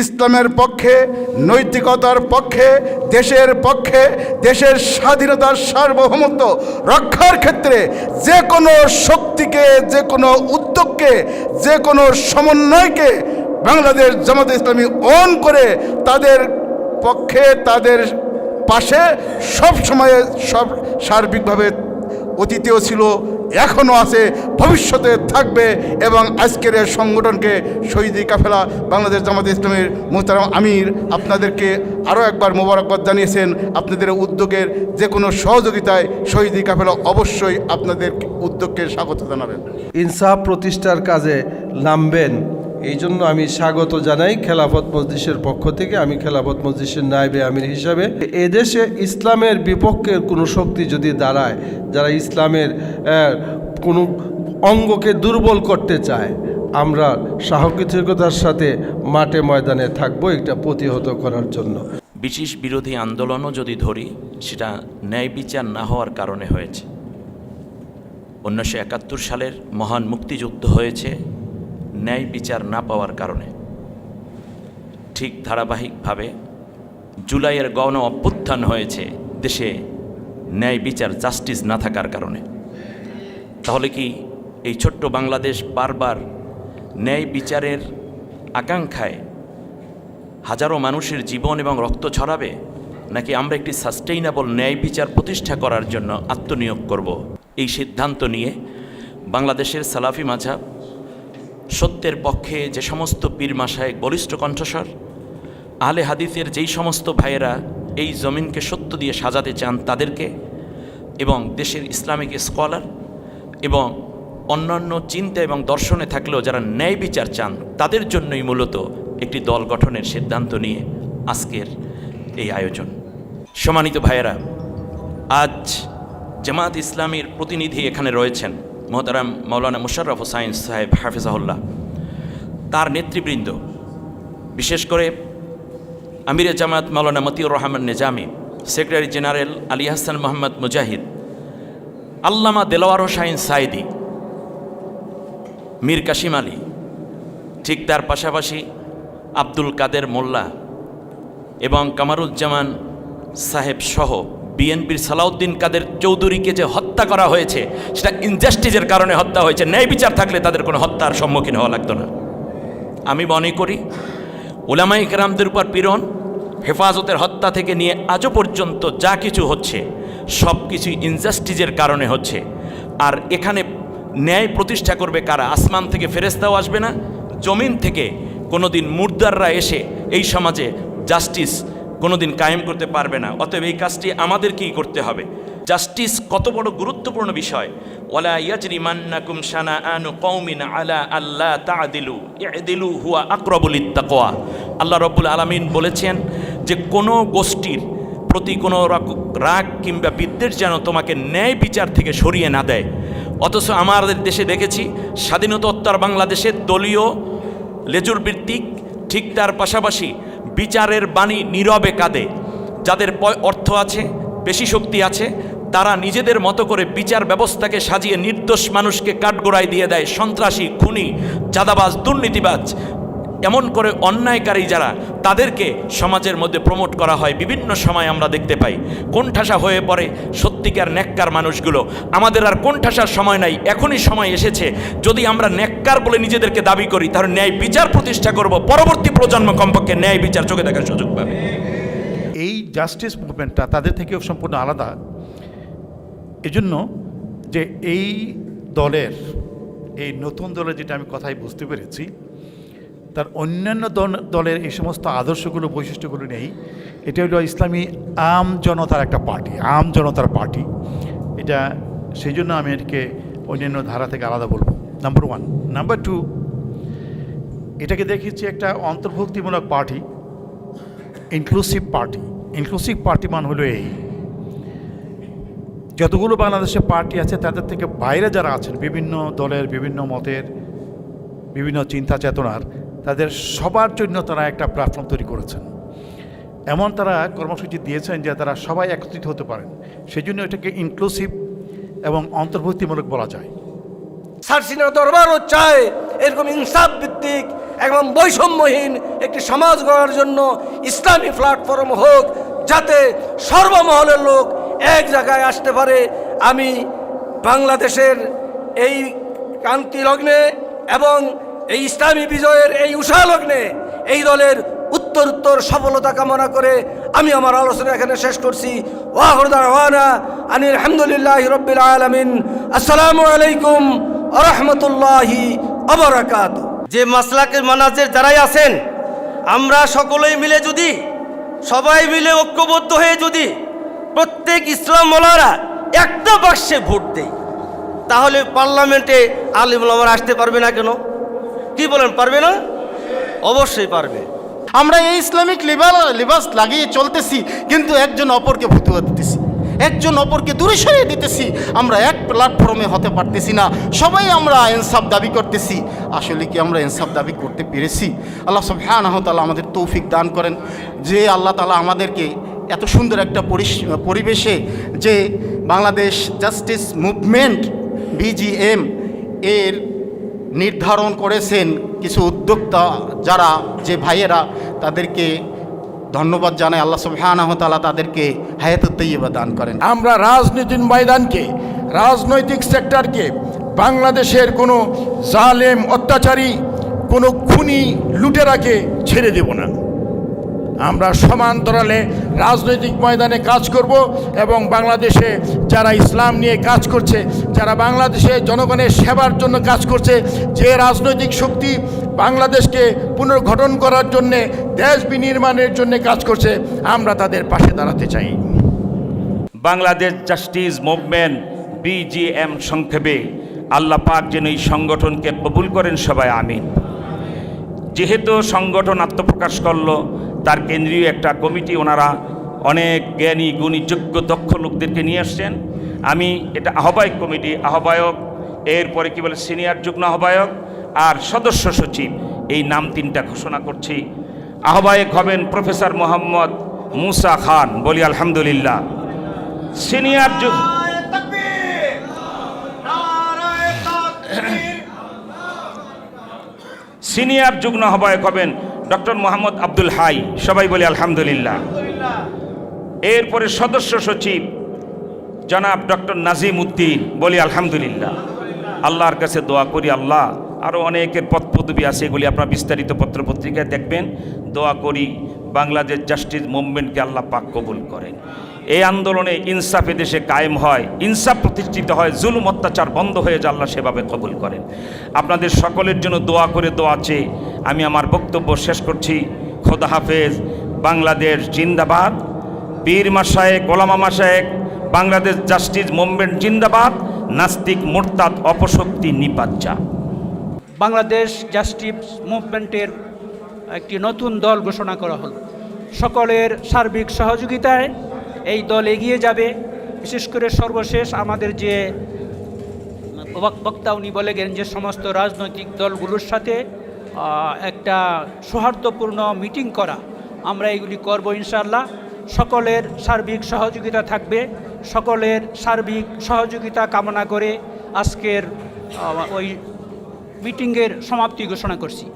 ইসলামের পক্ষে, নৈতিকতার পক্ষে, দেশের পক্ষে, দেশের স্বাধীনতার সার্বভৌমত্ব রক্ষার ক্ষেত্রে যে কোনো শক্তিকে, যে কোনো উদ্যোগকে, যে কোনো সমন্বয়কে বাংলাদেশ জামাত ইসলামী অন করে তাদের পক্ষে, তাদের পাশে সব সময় সব সার্বিকভাবে অতীতেও ছিল এখনও আছে, ভবিষ্যতে থাকবে এবং আজকের এই সংগঠনকে শহীদি কাফেলা বাংলাদেশ জামাত ইসলামের মোহতারাম আমির আপনাদেরকে আরও একবার মোবারকবাদ জানিয়েছেন, আপনাদের উদ্যোগের যে কোনো সহযোগিতায় শহীদি কাফেলা অবশ্যই আপনাদের উদ্যোগকে স্বাগত জানাবেন। ইনসাফ প্রতিষ্ঠার কাজে নামবেন এই জন্য আমি স্বাগত জানাই খেলাফত মজলিসের পক্ষ থেকে, আমি খেলাফত মজলিসের নায়েবে আমির হিসাবে। এদেশে ইসলামের বিপক্ষের কোনো শক্তি যদি দাঁড়ায়, যারা ইসলামের কোনো অঙ্গকে দুর্বল করতে চায়, আমরা সাহসিকতার সাথে মাঠে ময়দানে থাকব এটা প্রতিহত করার জন্য। বিশেষ বিরোধী আন্দোলনও যদি ধরি, সেটা ন্যায় বিচার না হওয়ার কারণে হয়েছে। উনিশশো একাত্তর সালের মহান মুক্তিযুদ্ধ হয়েছে ন্যায় বিচার না পাওয়ার কারণে। ঠিক ধারাবাহিকভাবে জুলাইয়ের গণ অভ্যুত্থান হয়েছে দেশে ন্যায় বিচার জাস্টিস না থাকার কারণে। তাহলে কি এই ছোট্ট বাংলাদেশ বারবার ন্যায় বিচারের আকাঙ্ক্ষায় হাজারো মানুষের জীবন এবং রক্ত ছড়াবে? নাকি আমরা একটি সাস্টেইনেবল ন্যায় বিচার প্রতিষ্ঠা করার জন্য আত্মনিয়োগ করব? এই সিদ্ধান্ত নিয়ে বাংলাদেশের সালাফি মাঝাব সত্যের পক্ষে যে সমস্ত পীর মাসায় বলিষ্ঠ কণ্ঠস্বর আলে হাদিসের যেই সমস্ত ভাইয়েরা এই জমিনকে সত্য দিয়ে সাজাতে চান তাদেরকে এবং দেশের ইসলামিক স্কলার এবং অন্যান্য চিন্তা এবং দর্শনে থাকলেও যারা ন্যায় বিচার চান, তাদের জন্যই মূলত একটি দল গঠনের সিদ্ধান্ত নিয়ে আজকের এই আয়োজন। সম্মানিত ভাইয়েরা, আজ জামাত ইসলামীর প্রতিনিধি এখানে রয়েছেন। মোহতারাম মৌলানা মুশাররফ হোসাইন সাহেব হাফিজাহুল্লাহ, তার নেতৃবৃন্দ, বিশেষ করে আমিরে জামাত মৌলানা মতিউর রহমান নিজামি, সেক্রেটারি জেনারেল আলী হাসান মোহাম্মদ মুজাহিদ, আল্লামা দেলোয়ার হোসাইন সাইদি, মীর কাশিম আলী, ঠিক তার পাশাপাশি আব্দুল কাদের মোল্লা এবং কামারুজ্জামান সাহেব সহ বিএনপির সালাউদ্দিন কাদের চৌধুরীকে যে হত্যা করা হয়েছে, সেটা ইনজাস্টিসের কারণে হত্যা হয়েছে। ন্যায় বিচার থাকলে তাদের কোনো হত্যার সম্মুখীন হওয়া লাগতো না। আমি মনে করি ওলামাই কেরামদের উপর পীড়ন হেফাজতের হত্যা থেকে নিয়ে আজও পর্যন্ত যা কিছু হচ্ছে, সব কিছু ইনজাস্টিসের কারণে হচ্ছে। আর এখানে ন্যায় প্রতিষ্ঠা করবে কারা? আসমান থেকে ফেরেস্তাও আসবে না, জমিন থেকে। কোনোদিন মুর্দাররা এসে এই সমাজে জাস্টিস কোনোদিন কায়েম করতে পারবে না। অতএব এই কাজটি আমাদেরকেই করতে হবে। জাস্টিস কত বড় গুরুত্বপূর্ণ বিষয়। ওয়ালা ইয়াজরি মান্নাকুম শানা আনু কৌমিন আলা আল্লাহ তাদিলু, ইদিলু হুয়া আকরবুল ইত্তাকোয়া আল্লাহ রব্বুল আলমিন বলেছেন যে, কোনো গোষ্ঠীর প্রতি কোনো রাগ কিংবা বিদ্বেষ যেন তোমাকে ন্যায় বিচার থেকে সরিয়ে না দেয়। অথচ আমাদের দেশে দেখেছি স্বাধীনতোত্তর বাংলাদেশে দলীয় লেজুর ভিত্তিক ঠিক তার পাশাপাশি বিচারের বাণী নীরবে কাঁদে। যাদের অর্থ আছে, বেশি শক্তি আছে, তারা নিজেদের মতো করে বিচার ব্যবস্থাকে সাজিয়ে নির্দোষ মানুষকে কাঠগোড়ায় দিয়ে দেয় সন্ত্রাসী, খুনি, চাঁদাবাজ, দুর্নীতিবাজ এমন করে অন্যায়কারী যারা, তাদেরকে সমাজের মধ্যে প্রমোট করা হয়। বিভিন্ন সময় আমরা দেখতে পাই কোণঠাসা হয়ে পড়ে সত্যিকার নেককার মানুষগুলো। আমাদের আর কোণঠাসার সময় নাই, এখনই সময় এসেছে। যদি আমরা নেককার বলে নিজেদেরকে দাবি করি, তাহলে ন্যায় বিচার প্রতিষ্ঠা করব। পরবর্তী প্রজন্ম কমপক্ষে ন্যায় বিচার চোখে দেখার সুযোগ পাবে। এই জাস্টিস মুভমেন্টটা তাদের থেকেও সম্পূর্ণ আলাদা। এজন্য যে এই দলের, এই নতুন দলের যেটা আমি কথাই বুঝতে পেরেছি তার অন্যান্য দল- দলের এই সমস্ত আদর্শগুলো, বৈশিষ্ট্যগুলো নেই। এটা হলো ইসলামী আম জনতার একটা পার্টি, আম জনতার পার্টি। এটা সেই জন্য আমি এটাকে অন্যান্য ধারা থেকে আলাদা বলব। নাম্বার ওয়ান নাম্বার টু এটাকে দেখেছি একটা অন্তর্ভুক্তিমূলক party inclusive party inclusive party মান হলো এই। যতগুলো বাংলাদেশে পার্টি আছে, তাদের থেকে বাইরে যারা আছেন, বিভিন্ন দলের, বিভিন্ন মতের, বিভিন্ন চিন্তা চেতনার তাদের সবার জন্য তারা একটা প্ল্যাটফর্ম তৈরি করেছেন। এমন তারা কর্মসূচি দিয়েছেন যে তারা সবাই একত্রিত হতে পারেন। সেই জন্য এটাকে ইনক্লুসিভ এবং অন্তর্ভুক্তিমূলক বলা যায়। সারসিনা দরবারও চায় এরকম ইনসাফ ভিত্তিক এবং বৈষম্যহীন একটি সমাজ গড়ার জন্য ইসলামী প্ল্যাটফর্ম হোক, যাতে সর্বমহলের লোক এক জায়গায় আসতে পারে। আমি বাংলাদেশের এই ক্রান্তি লগ্নে এবং এই ইসলামী বিজয়ের এই উষা লগ্নে এই দলের উত্তর উত্তর সফলতা কামনা করে আমি আমার আলোচনা এখানে শেষ করছি। আলহামদুলিল্লাহ রব্বিল আলমিন। আসসালামু আলাইকুম আরহামতুল্লাহি আবরাকাত যে মাসলাকের মানাজের যারাই আছেন, আমরা সকলেই মিলে যদি, সবাই মিলে ঐক্যবদ্ধ হয়ে যদি প্রত্যেক ইসলাম মোলারা একটা বাক্সে ভোট দেই, তাহলে পার্লামেন্টে আলিম ওলামারা আসতে পারবে না কেন? কি বলেন, পারবে না? অবশ্যই পারবে। আমরা এই ইসলামিক লিবাস লিবাস লাগিয়ে চলতেছি, কিন্তু একজন অপরকে ভুতুয়া দিতেছি। একজন অপরকে দূরে সরিয়ে দিতেছি, আমরা এক প্ল্যাটফর্মে হতে পারতেছি না। সবাই আমরা ইনসাফ দাবি করতেছি। আসলে কি আমরা ইনসাফ দাবি করতে পেরেছি? আল্লাহ সব হ্যাঁ তালা আমাদের তৌফিক দান করেন। যে আল্লাহ তালা আমাদেরকে এত সুন্দর একটা পরিবেশে যে বাংলাদেশ জাস্টিস মুভমেন্ট, বিজিএম, এর নির্ধারণ করেছেন কিছু উদ্যোক্তা যারা, যে ভাইয়েরা তাদেরকে ধন্যবাদ জানায় আল্লাহ সুবহানাহু ওয়া তাআলা তাদেরকে হায়াতত্তইবা দান করেন। আমরা রাজনীতির ময়দানকে, রাজনৈতিক সেক্টরকে, বাংলাদেশের কোনো জালেম, অত্যাচারী, কোনো খুনি, লুটেরাকে ছেড়ে দেব না। আমরা সমান্তরালে রাজনৈতিক ময়দানে কাজ করব এবং বাংলাদেশে যারা ইসলাম নিয়ে কাজ করছে, যারা বাংলাদেশে জনগণের সেবার জন্য কাজ করছে, যে রাজনৈতিক শক্তি বাংলাদেশকে পুনর্গঠন করার জন্যে, দেশ বিনির্মাণের জন্য কাজ করছে, আমরা তাদের পাশে দাঁড়াতে চাই। বাংলাদেশ জাস্টিস মুভমেন্ট বিজিএম সংক্ষেপে আল্লাহ পাক যেন এই সংগঠনকে কবুল করেন সবাই, আমিন। যেহেতু সংগঠন আত্মপ্রকাশ করল তার কেন্দ্রীয় একটা কমিটি, ওনারা অনেক জ্ঞানী, গুণী, যোগ্য, দক্ষ লোকদেরকে নিয়ে আসছেন। আমি এটা আহ্বায়ক কমিটি, আহ্বায়ক, এরপরে কি বলে, সিনিয়র যুগ্ম আহ্বায়ক আর সদস্য সচিব, এই নাম তিনটা ঘোষণা করছি। আহ্বায়ক হবেন প্রফেসর মোহাম্মদ মুসা খান, বলি আলহামদুলিল্লাহ। সিনিয়র যুগ সিনিয়র যুগ্ম আহ্বায়ক হবেন ডক্টর মোহাম্মদ আব্দুল হাই, সবাই বলি আলহামদুলিল্লাহ। এরপরে সদস্য সচিব জনাব ডক্টর নাজিম উদ্দিন, বলি আলহামদুলিল্লাহ। আল্লাহর কাছে দোয়া করি, আল্লাহ আরও অনেকের পদ পদবি আছে, এগুলি আপনার বিস্তারিত পত্রপত্রিকায় দেখবেন। দোয়া করি, বাংলাদেশ জাস্টিস মুভমেন্টকে আল্লাহ পাক কবুল করেন। এই আন্দোলনে ইনসাফ দেশে কায়েম হয়, ইনসাফ প্রতিষ্ঠিত হয়, জুলুম অত্যাচার বন্ধ হয়ে যায়, আল্লাহ সেভাবে কবুল করেন। আপনাদের সকলের জন্য দোয়া করে দোয়া চেয়ে আমি আমার বক্তব্য শেষ করছি। খোদা হাফেজ, বাংলাদেশ জিন্দাবাদ, পীর মাসায়েক গোলামা মাসায়েক বাংলাদেশ জাস্টিস মুভমেন্ট জিন্দাবাদ, নাস্তিক মোরতাদ অপশক্তি নিপাজ্জা বাংলাদেশ জাস্টিস মুভমেন্টের একটি নতুন দল ঘোষণা করা হলো। সকলের সার্বিক সহযোগিতায় এই দল এগিয়ে যাবে। বিশেষ করে সর্বশেষ আমাদের যে বক্তা উনি বলে গেলেন যে সমস্ত রাজনৈতিক দলগুলোর সাথে একটা সৌহার্দ্যপূর্ণ মিটিং করা। আমরা এগুলি করব ইনশাআল্লাহ। সকলের সার্বিক সহযোগিতা থাকবে। সকলের সার্বিক সহযোগিতা কামনা করে আজকের ওই মিটিংয়ের সমাপ্তি ঘোষণা করছি।